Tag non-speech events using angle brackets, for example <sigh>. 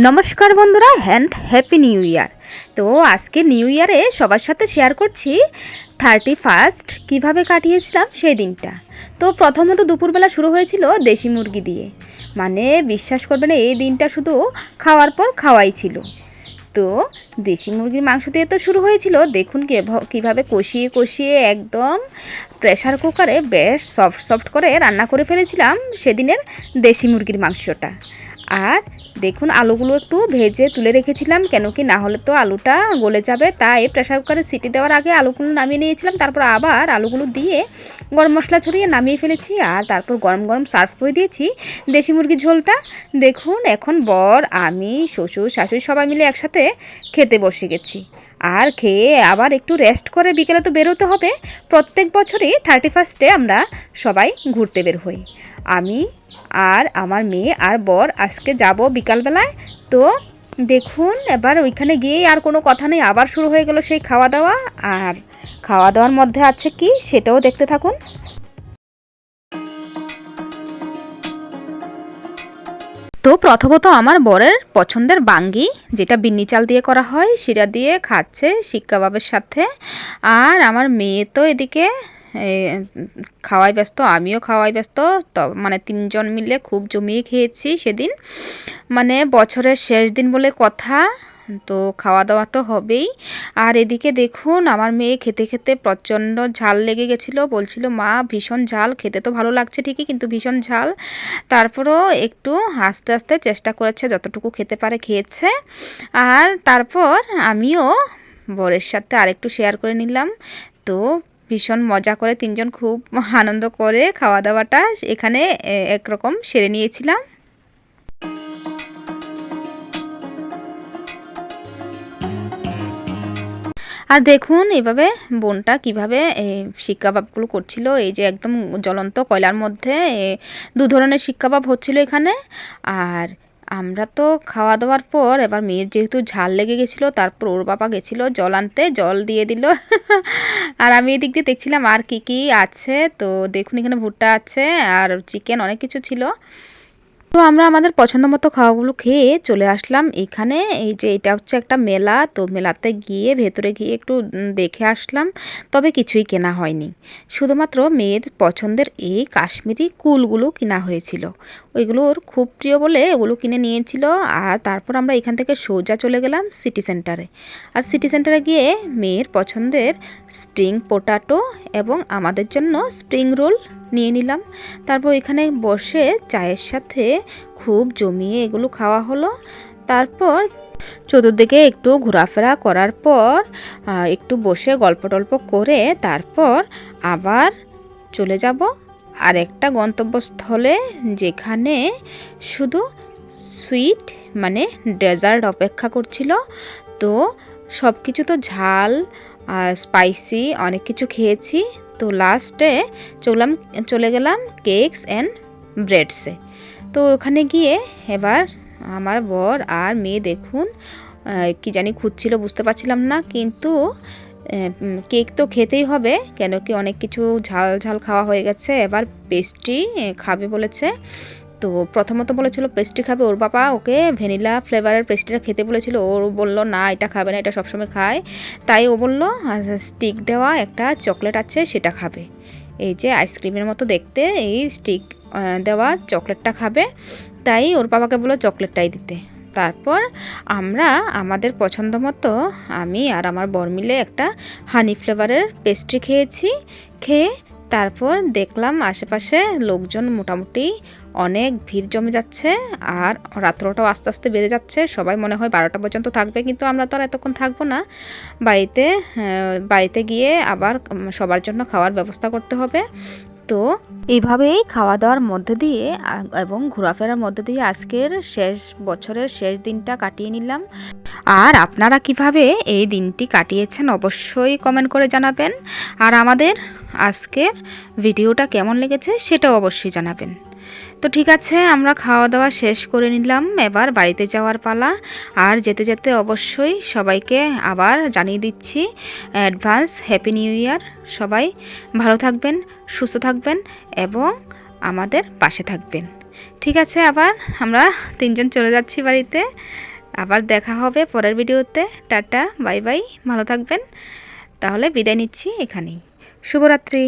নমস্কার বন্ধুরা hand happy new year তো আজকে নিউ ইয়ারে সবার সাথে শেয়ার করছি থার্টি ফার্স্ট কীভাবে কাটিয়েছিলাম সেই দিনটা। তো প্রথমত দুপুরবেলা শুরু হয়েছিল দেশি মুরগি দিয়ে। মানে বিশ্বাস করবে না, এই দিনটা শুধু খাওয়ার পর খাওয়াই ছিল। তো দেশি মুরগির মাংস দিয়ে তো শুরু হয়েছিল। দেখুন কেভ- কীভাবে কষিয়ে কষিয়ে একদম প্রেসার কুকারে বেশ সফট সফট করে রান্না করে ফেলেছিলাম সেদিনের দেশি মুরগির মাংসটা। আর দেখুন, আলুগুলো একটু ভেজে তুলে রেখেছিলাম, কেন কি না হলে তো আলুটা গলে যাবে। তাই প্রেসার কুকারে সিটি দেওয়ার আগে আলুগুলো নামিয়ে নিয়েছিলাম, তারপর আবার আলুগুলো দিয়ে গরম মশলা ছড়িয়ে নামিয়ে ফেলেছি আর তারপর গরম গরম সার্ভ করে দিয়েছি দেশি মুরগির ঝোলটা। দেখুন, এখন বর, আমি, শ্বশুর, শাশুড়ি সবাই মিলে একসাথে খেতে বসে গেছি। আর খেয়ে আবার একটু রেস্ট করে বিকেলে তো বেরোতে হবে। প্রত্যেক বছরই থার্টি ফার্স্টে আমরা সবাই ঘুরতে বের হই। আমি আর আমার মেয়ে আর বর আজকে যাব বিকালবেলায়। তো দেখুন, এবার ওইখানে গিয়েই আর কোনো কথা নেই। আবার শুরু হয়ে গেল সেই খাওয়া দাওয়া আর খাওয়া দাওয়ার মধ্যে আছে কি সেটাও দেখতে থাকুন। তো প্রথমত আমার বরের পছন্দের বাঙ্গি, যেটা বিন্নি চাল দিয়ে করা হয়, সেটা দিয়ে খাচ্ছে শিক কাবাবের সাথে। আর আমার মেয়ে তো এদিকে খাওয়াই ব্যস্ত, আমিও খাওয়াই ব্যস্ত। তো মানে তিনজন মিলে খুব জমিয়ে খেয়েছি সেদিন। মানে বছরের শেষ দিন বলে কথা, তো খাওয়া দাওয়া তো হবেই। আর এদিকে দেখুন, আমার মেয়ে খেতে খেতে প্রচণ্ড ঝাল লেগে গেছিল। বলছিল, মা, ভীষণ ঝাল, খেতে তো ভালো লাগছে ঠিকই, কিন্তু ভীষণ ঝাল। তারপরও একটু আস্তে আস্তে চেষ্টা করেছে, যতটুকু খেতে পারে খেয়েছে। আর তারপর আমিও বরের সাথে আরেকটু শেয়ার করে নিলাম। তো ভীষণ মজা করে তিনজন খুব আনন্দ করে খাওয়া দাওয়াটা এখানে একরকম সেরে নিয়েছিলাম। আর দেখুন এভাবে বোনটা কীভাবে শিক কাবাবগুলো করছিল, এই যে একদম জ্বলন্ত কয়লার মধ্যে দু ধরনের শিক কাবাব হচ্ছিল এখানে। আর আমরা তো খাওয়া দাওয়ার পর, এবার মেয়ের যেহেতু ঝাল লেগে গেছিল, তারপর ওর বাবা গেছিল জল আনতে, জল দিয়ে দিল। <laughs> আর আমি এদিক দিয়ে দেখছিলাম আর কি কি আছে। তো দেখুন এখানে ভুট্টা আছে আর চিকেন অনেক কিছু ছিল। তো আমরা আমাদের পছন্দ মতো খাওয়াগুলো খেয়ে চলে আসলাম এখানে। এই যে এটা হচ্ছে একটা মেলা, তো মেলাতে গিয়ে ভেতরে গিয়ে একটু দেখে আসলাম, তবে কিছুই কেনা হয়নি। শুধুমাত্র মেয়ের পছন্দের এই কাশ্মীরি কুলগুলো কেনা হয়েছিল। ওইগুলো ওর খুব প্রিয় বলে ওগুলো কিনে নিয়েছিল, আর তারপর আমরা এখান থেকে সোজা চলে গেলাম সিটি সেন্টারে। আর সিটি সেন্টারে গিয়ে মেয়ের পছন্দের স্প্রিং পোটাটো এবং আমাদের জন্য স্প্রিং রোল নিয়ে নিলাম। তারপর এখানে বসে চায়ের সাথে খুব জমিয়ে এগুলো খাওয়া হলো। তারপর চতুর্দিকে একটু ঘোরাফেরা করার পর একটু বসে গল্প টল্প করে তারপর আবার চলে যাব আর একটা গন্তব্যস্থলে যেখানে শুধু সুইট মানে ডেজার্ট অপেক্ষা করছিল। তো সব কিছু তো ঝাল স্পাইসি অনেক কিছু খেয়েছি। তো লাস্টে চললাম, চলে গেলাম কেকস অ্যান্ড ব্রেডসে তো ওখানে গিয়ে এবার আমার বর আর মেয়ে দেখুন কি জানি খুঁজছিল বুঝতে পারছিলাম না, কিন্তু কেক তো খেতেই হবে, কেন কি অনেক কিছু ঝাল ঝাল খাওয়া হয়ে গেছে, এবার পেস্ট্রি খাবে বলেছে। তো প্রথমত বলেছিল পেস্ট্রি খাবে, ওর বাবা ওকে ভ্যানিলা ফ্লেভারের পেস্ট্রিটা খেতে বলেছিল। ওর বলল, না, এটা খাবে না, এটা সবসময় খায়। তাই ও বলল স্টিক দেওয়া একটা চকলেট আছে, সেটা খাবে। এই যে আইসক্রিমের মতো দেখতে এই স্টিক দেওয়া চকলেটটা খাবে। তাই ওর বাবাকে বলল, চকলেটটাই দিতে। তারপর আমরা, আমাদের পছন্দ মতো আমি আর আমার বর মিলে একটা হানি ফ্লেভারের পেস্ট্রি খেয়েছি। খেয়ে তারপর দেখলাম আশেপাশে লোকজন মোটামুটি অনেক ভিড় জমে যাচ্ছে আর রাত্রটাও আস্তে আস্তে বেড়ে যাচ্ছে। সবাই মনে হয় বারোটা পর্যন্ত থাকবে, কিন্তু আমরা তো আর এতক্ষণ থাকব না। বাড়িতে বাড়িতে গিয়ে আবার সবার জন্য খাওয়ার ব্যবস্থা করতে হবে। তো এইভাবেই খাওয়া দাওয়ার মধ্যে দিয়ে এবং ঘোরাফেরার মধ্যে দিয়ে আজকের শেষ, বছরের শেষ দিনটা কাটিয়ে নিলাম। আর আপনারা কীভাবে এই দিনটি কাটিয়েছেন অবশ্যই কমেন্ট করে জানাবেন। আর আমাদের আজকের ভিডিওটা কেমন লেগেছে সেটাও অবশ্যই জানাবেন। তো ঠিক আছে, আমরা খাওয়া দাওয়া শেষ করে নিলাম। এবার বাড়িতে যাওয়ার পালা। আর যেতে যেতে অবশ্যই সবাইকে আবার জানিয়ে দিচ্ছি, অ্যাডভান্স, হ্যাপি নিউ ইয়ার। সবাই ভালো থাকবেন, সুস্থ থাকবেন এবং আমাদের পাশে থাকবেন। ঠিক আছে, আবার আমরা তিনজন চলে যাচ্ছি বাড়িতে। আবার দেখা হবে পরের ভিডিওতে। টাটা, বাই বাই, ভালো থাকবেন। তাহলে বিদায় নিচ্ছি এখানেই। শুভরাত্রি।